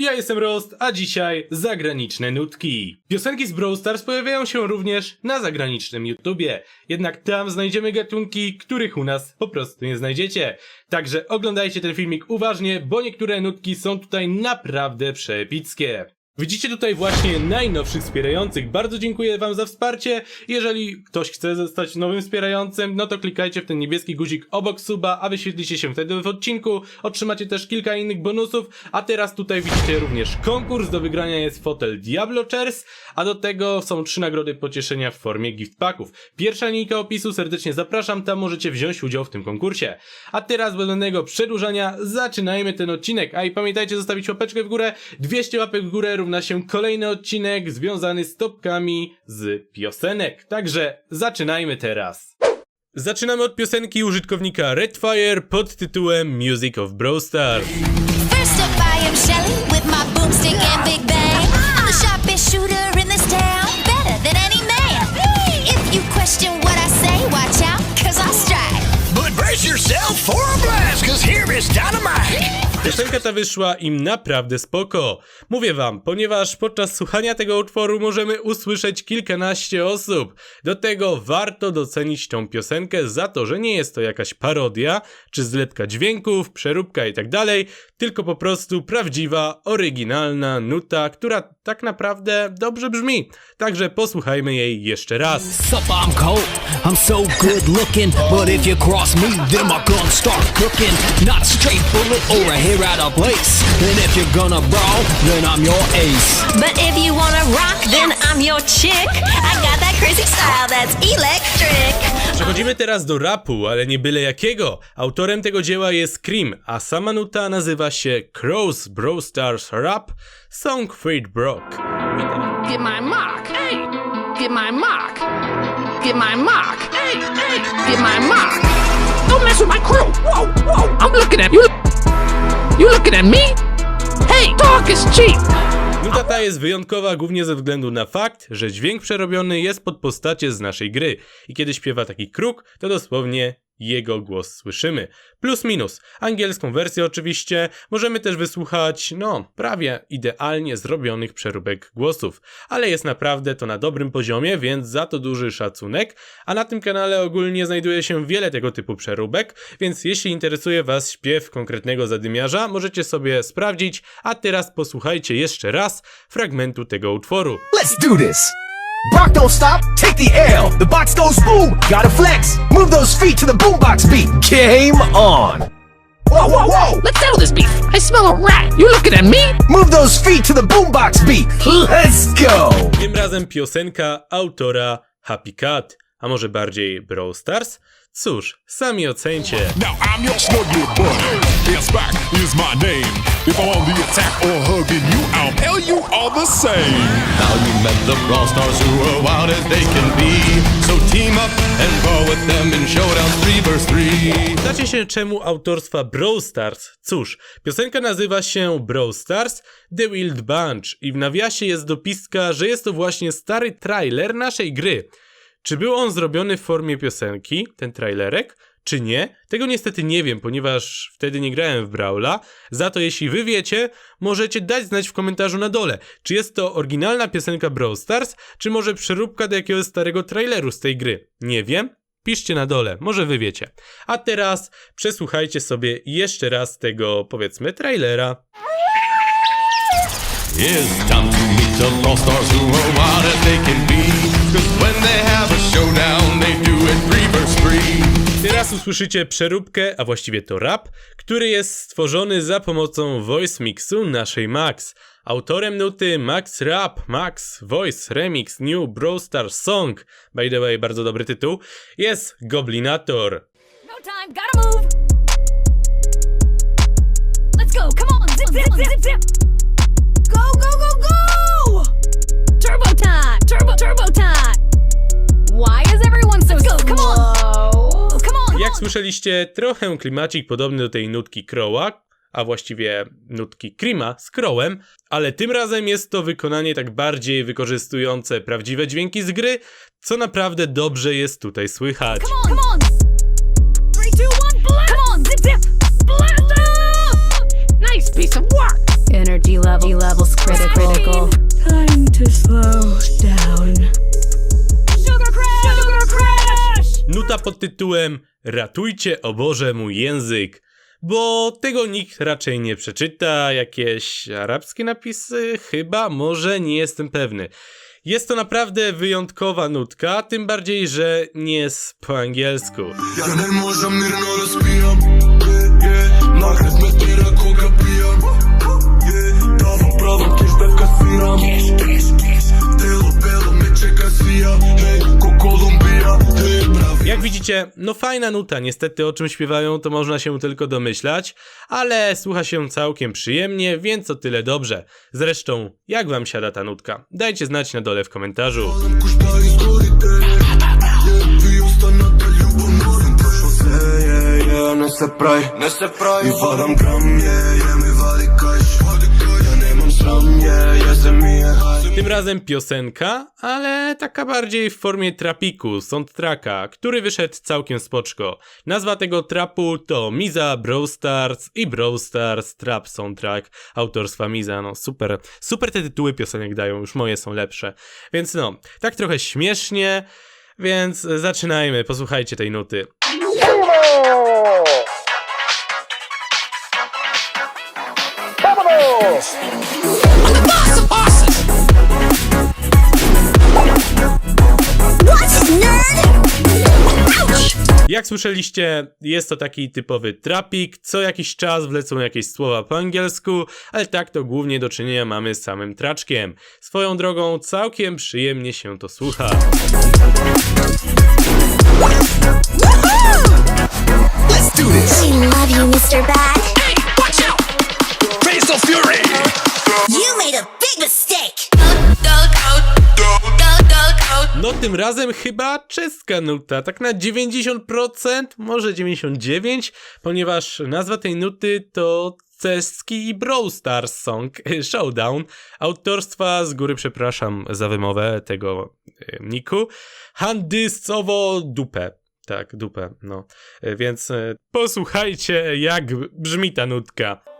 Ja jestem Roast, a dzisiaj zagraniczne nutki. Piosenki z Brawl Stars pojawiają się również na zagranicznym YouTubie, jednak tam znajdziemy gatunki, których u nas po prostu nie znajdziecie. Także oglądajcie ten filmik uważnie, bo niektóre nutki są tutaj naprawdę przeepickie. Widzicie tutaj właśnie najnowszych wspierających. Bardzo dziękuję wam za wsparcie. Jeżeli ktoś chce zostać nowym wspierającym, no to klikajcie w ten niebieski guzik obok suba, a wyświetlicie się wtedy w odcinku. Otrzymacie też kilka innych bonusów, a teraz tutaj widzicie również konkurs. Do wygrania jest fotel Diablo Chairs, a do tego są trzy nagrody pocieszenia w formie gift packów. Pierwsza linijka opisu, serdecznie zapraszam, tam możecie wziąć udział w tym konkursie. A teraz bez żadnego przedłużania zaczynajmy ten odcinek. A i pamiętajcie zostawić łapeczkę w górę, 200 łapek w górę równa się kolejny odcinek związany z topkami z piosenek. Także zaczynajmy teraz. Zaczynamy od piosenki użytkownika Redfire pod tytułem Music of Brawl Stars. First up, I am Shelly with my boomstick and big bang. I'm the sharpest shooter in this town, better than any man. If you question what I say, watch out, cause I strike. But brace yourself for a blast, cause here is dynamite. Piosenka ta wyszła im naprawdę spoko. Mówię wam, ponieważ podczas słuchania tego utworu możemy usłyszeć kilkanaście osób. Do tego warto docenić tą piosenkę za to, że nie jest to jakaś parodia, czy zlepka dźwięków, przeróbka i tak dalej, tylko po prostu prawdziwa, oryginalna nuta, która tak naprawdę dobrze brzmi. Także posłuchajmy jej jeszcze raz. Sup, I'm cold. I'm so good looking. But if you cross me, then my gun start cooking. Not a straight bullet or a hair out of place. And if you're gonna brawl, then I'm your ace. But if you wanna rock, then I'm your chick. I got that crazy style that's electric. Przechodzimy teraz do rapu, ale nie byle jakiego. Autorem tego dzieła jest Cream, a sama nuta nazywa się Crows Brawl Stars Rap Song Freed Brock. Get my mock. Hey, get my mock. Get my hey, get my mock. Don't mess with my crew. Whoa, whoa. I'm looking at you. You looking at me? Hey, talk is cheap. Nuta ta jest wyjątkowa głównie ze względu na fakt, że dźwięk przerobiony jest pod postacie z naszej gry i kiedy śpiewa taki kruk, to dosłownie jego głos słyszymy. Plus minus. Angielską wersję oczywiście możemy też wysłuchać, no, prawie idealnie zrobionych przeróbek głosów. Ale jest naprawdę to na dobrym poziomie, więc za to duży szacunek. A na tym kanale ogólnie znajduje się wiele tego typu przeróbek, więc jeśli interesuje Was śpiew konkretnego zadymiarza, możecie sobie sprawdzić, a teraz posłuchajcie jeszcze raz fragmentu tego utworu. Let's do this. Brock don't stop, take the L. The box goes boom, gotta flex. Move those feet to the boombox beat. Game on. Whoa, whoa, whoa. Let's settle this beef. I smell a rat. You looking at me? Move those feet to the boombox beat. Let's go. Tym razem piosenka autora Happy Cat, a może bardziej Brawl Stars? Cóż, sami ocencie. Now I'm your snuggle buddy. Yes, back is my name. If I'm on the attack or hugging you, I'll tell you all the same. Now you met the Brawl Stars who are wild as they can be. So team up and go with them in Showdown 3 vs 3. Pytacie się czemu autorstwa Brawl Stars? Cóż, piosenka nazywa się Brawl Stars The Wild Bunch i w nawiasie jest dopiska, że jest to właśnie stary trailer naszej gry. Czy był on zrobiony w formie piosenki, ten trailerek, czy nie? Tego niestety nie wiem, ponieważ wtedy nie grałem w Brawla. Za to jeśli wy wiecie, możecie dać znać w komentarzu na dole, czy jest to oryginalna piosenka Brawl Stars, czy może przeróbka do jakiegoś starego traileru z tej gry. Nie wiem. Piszcie na dole, może wy wiecie. A teraz przesłuchajcie sobie jeszcze raz tego, powiedzmy, trailera. It's time to meet the Brawl Stars who are as they can be. Cause when they have a showdown, they do it 3 vs 3. Teraz usłyszycie przeróbkę, a właściwie to rap, który jest stworzony za pomocą voice mixu naszej Max. Autorem nuty Max Rap, Max Voice Remix New Brawl Stars Song, by the way bardzo dobry tytuł, jest Goblinator. No time, gotta move. Let's go, come on, zip, zip, zip, zip. Come on. Jak słyszeliście, trochę klimacik podobny do tej nutki Crowa, a właściwie nutki Krima z Crowem, ale tym razem jest to wykonanie tak bardziej wykorzystujące prawdziwe dźwięki z gry, co naprawdę dobrze jest tutaj słychać. Come on, come on. tytułem Ratujcie o Boże mój język, bo tego nikt raczej nie przeczyta, jakieś arabskie napisy, chyba, może, nie jestem pewny. Jest to naprawdę wyjątkowa nutka, tym bardziej, że nie jest po angielsku. Yes, mnie Jak widzicie, no fajna nuta, niestety o czym śpiewają to można się tylko domyślać, ale słucha się całkiem przyjemnie, więc o tyle dobrze. Zresztą, jak wam siada ta nutka? Dajcie znać na dole w komentarzu. Кушта изгорите Ви останата љубов Сум прошо се, е, е, не се прави Не се прави И вадам грам, е, е, ми вади каш Ja nemam sram, je, je se mi je Tym razem piosenka, ale taka bardziej w formie trapiku, soundtracka, który wyszedł całkiem spoczko. Nazwa tego trapu to Miza Brawl Stars i Brawl Stars Trap Soundtrack autorstwa Miza. No super, super te tytuły piosenek dają, już moje są lepsze. Więc no, tak trochę śmiesznie, więc zaczynajmy, posłuchajcie tej nuty. Jak słyszeliście, jest to taki typowy trapik, co jakiś czas wlecą jakieś słowa po angielsku, ale tak to głównie do czynienia mamy z samym traczkiem. Swoją drogą całkiem przyjemnie się to słucha. Let's do this. We love you, Mr. Bad. Tym razem chyba czeska nuta, tak na 90%, może 99%, ponieważ nazwa tej nuty to czeski Brawl Stars song Showdown, autorstwa z góry przepraszam za wymowę tego e, niku, Handysowo dupę. Tak, dupę, no. E, Więc e, posłuchajcie, jak brzmi ta nutka.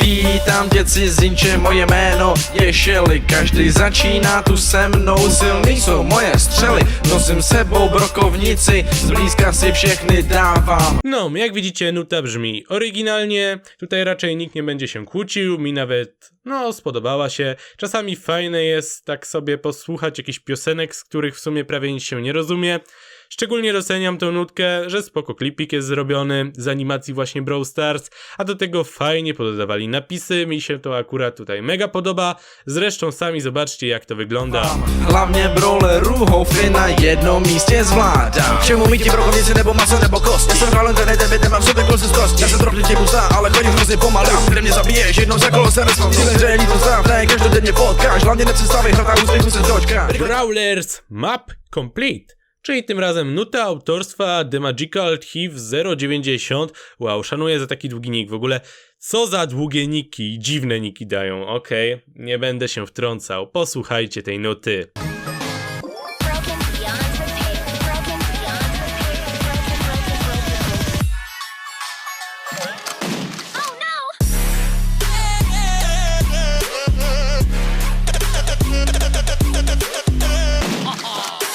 Vítám tě cizinče, moje jméno je Shelly Každý začíná tu se mnou, silný jsou moje střely Nosím sebou brokovnici, zblízka si všechny dávám No, jak widzicie, nuta brzmi oryginalnie. Tutaj raczej nikt nie będzie się kłócił. Mi nawet, no, spodobała się. Czasami fajne jest tak sobie posłuchać jakichś piosenek, z których w sumie prawie nic się nie rozumie. Szczególnie doceniam tą nutkę, że spoko klipik jest zrobiony z animacji właśnie Brawl Stars, a do tego fajnie pododawali napisy, mi się to akurat tutaj mega podoba. Zresztą sami zobaczcie jak to wygląda. Hlavně brawlerů houfy na jednom místě zvládám. K čemu mít ti brokovnici nebo maso nebo kost. Já jsem tebe, nemám z kost Já jsem trochu tě pusa, ale chodím hrozně pomalu Kde mě zabiješ, jednou za kolo se nesmám. Cílem, že ani to znám, ne každodenně potkáš. Hlavně nepředstavej, hrata úspěchu se dočkáš Brawlers Map Complete. Czyli tym razem nuta autorstwa The Magical Thief 090. Wow, szanuję za taki długi nick. W ogóle, co za długie niki, dziwne niki dają. Okej, nie będę się wtrącał. Posłuchajcie tej nuty.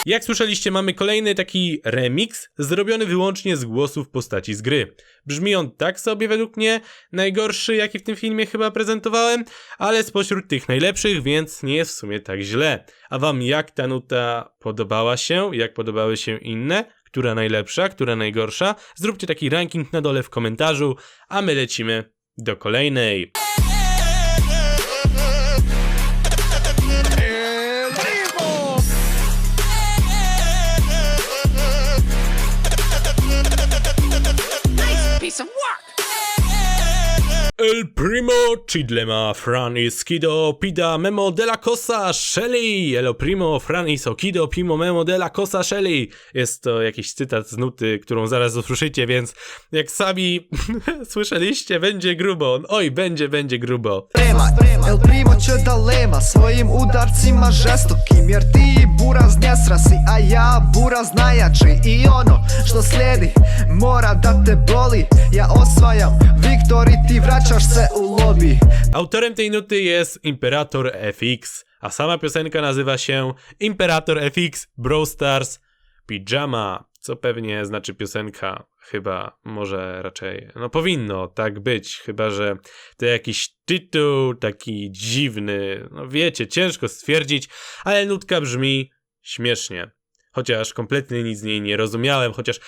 Jak słyszeliście, mamy kolejny taki remix, zrobiony wyłącznie z głosów postaci z gry. Brzmi on tak sobie według mnie, najgorszy jaki w tym filmie chyba prezentowałem, ale spośród tych najlepszych, więc nie jest w sumie tak źle. A wam jak ta nuta podobała się, jak podobały się inne? Która najlepsza, która najgorsza? Zróbcie taki ranking na dole w komentarzu, a my lecimy do kolejnej. El primo Chidlema Franis Kido Pida Memo de la Cosa Shelly. Elo primo Franis Okido Pimo Memo de la Cosa Shelly. Jest to jakiś cytat z nuty, którą zaraz usłyszycie, więc jak sami słyszeliście, będzie grubo. Oj, będzie, będzie grubo. El primo će da lema svojim udarcima žestokim Jer ti buraz ne srasi A ja buraz najjači I ono što slijedi Mora da te boli. Ja osvajam Viktor i ti vraćaš se u lobby Autorem tej nuty jest Imperator FX, a sama piosenka nazywa się Imperator FX Brawl Stars Pijama, co pewnie znaczy piosenka, chyba, może raczej, no powinno tak być, chyba że to jakiś tytuł taki dziwny, no wiecie, ciężko stwierdzić, ale nutka brzmi śmiesznie. Chociaż kompletnie nic z niej nie rozumiałem, chociaż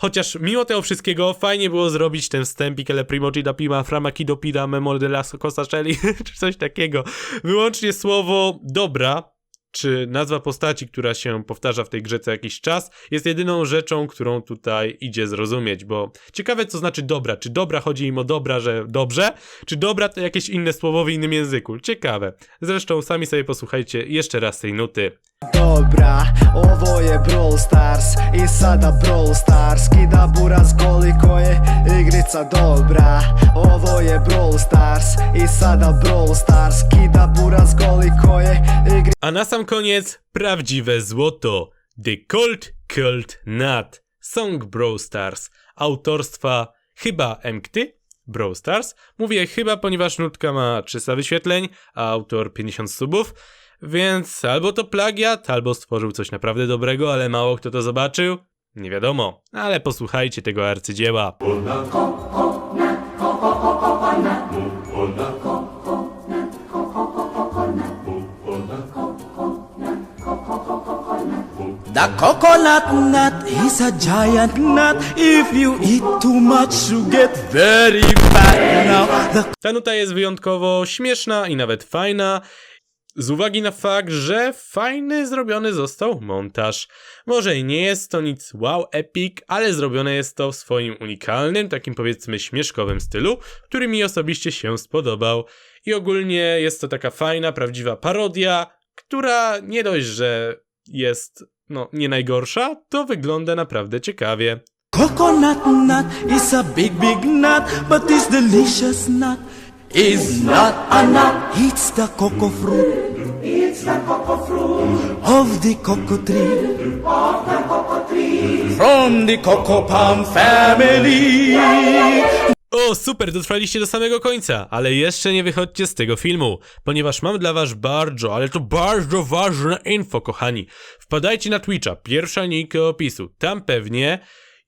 Chociaż mimo tego wszystkiego fajnie było zrobić ten wstępik ele primo da pima frama kido pida memor de la cosa Shelly, czy coś takiego. Wyłącznie słowo dobra, czy nazwa postaci, która się powtarza w tej grze co jakiś czas, jest jedyną rzeczą, którą tutaj idzie zrozumieć, bo ciekawe co znaczy dobra. Czy dobra chodzi im o dobra, że dobrze, czy dobra to jakieś inne słowo w innym języku. Ciekawe. Zresztą sami sobie posłuchajcie jeszcze raz tej nuty. Dobra, ovo je Brawl Stars I sada Brawl Stars Kida buraz koliko je igrica dobra Ovo je Brawl Stars I sada Brawl Stars Kida buraz igrica A na sam koniec prawdziwe złoto. The Cold Cold Nut. Song Brawl Stars. Autorstwa chyba Emkty? Brawl Stars? Mówię chyba, ponieważ nutka ma 300 wyświetleń, a autor 50 subów. Więc albo to plagiat, albo stworzył coś naprawdę dobrego, ale mało kto to zobaczył. Nie wiadomo, ale posłuchajcie tego arcydzieła. The coconut nut is a giant nut. If you eat too much, you get very fat. Now the Ta nuta jest wyjątkowo śmieszna i nawet fajna. Z uwagi na fakt, że fajny zrobiony został montaż. Może i nie jest to nic wow epic, ale zrobione jest to w swoim unikalnym, takim powiedzmy śmieszkowym stylu, który mi osobiście się spodobał. I ogólnie jest to taka fajna, prawdziwa parodia, która nie dość, że jest no nie najgorsza, to wygląda naprawdę ciekawie. coconut nut is a big, big nut, but this delicious nut is not a nut. It's the cocoa fruit. It's the cocoa fruit of the cocoa tree. Of the cocoa tree. From the cocoa palm family. O, super, dotrwaliście do samego końca, ale jeszcze nie wychodźcie z tego filmu, ponieważ mam dla was bardzo, ale to bardzo ważne info, kochani. Wpadajcie na Twitcha, pierwsza linijka opisu, tam pewnie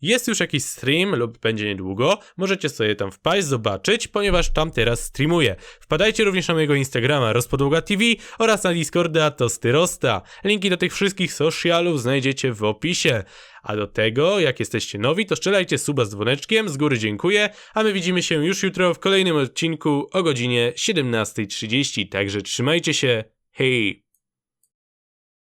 jest już jakiś stream lub będzie niedługo, możecie sobie tam wpaść, zobaczyć, ponieważ tam teraz streamuję. Wpadajcie również na mojego Instagrama Rozpodłoga TV oraz na Discorda Tosty Rosta. Linki do tych wszystkich socialów znajdziecie w opisie. A do tego, jak jesteście nowi, to strzelajcie suba z dzwoneczkiem, z góry dziękuję, a my widzimy się już jutro w kolejnym odcinku o godzinie 17.30, także trzymajcie się, hej!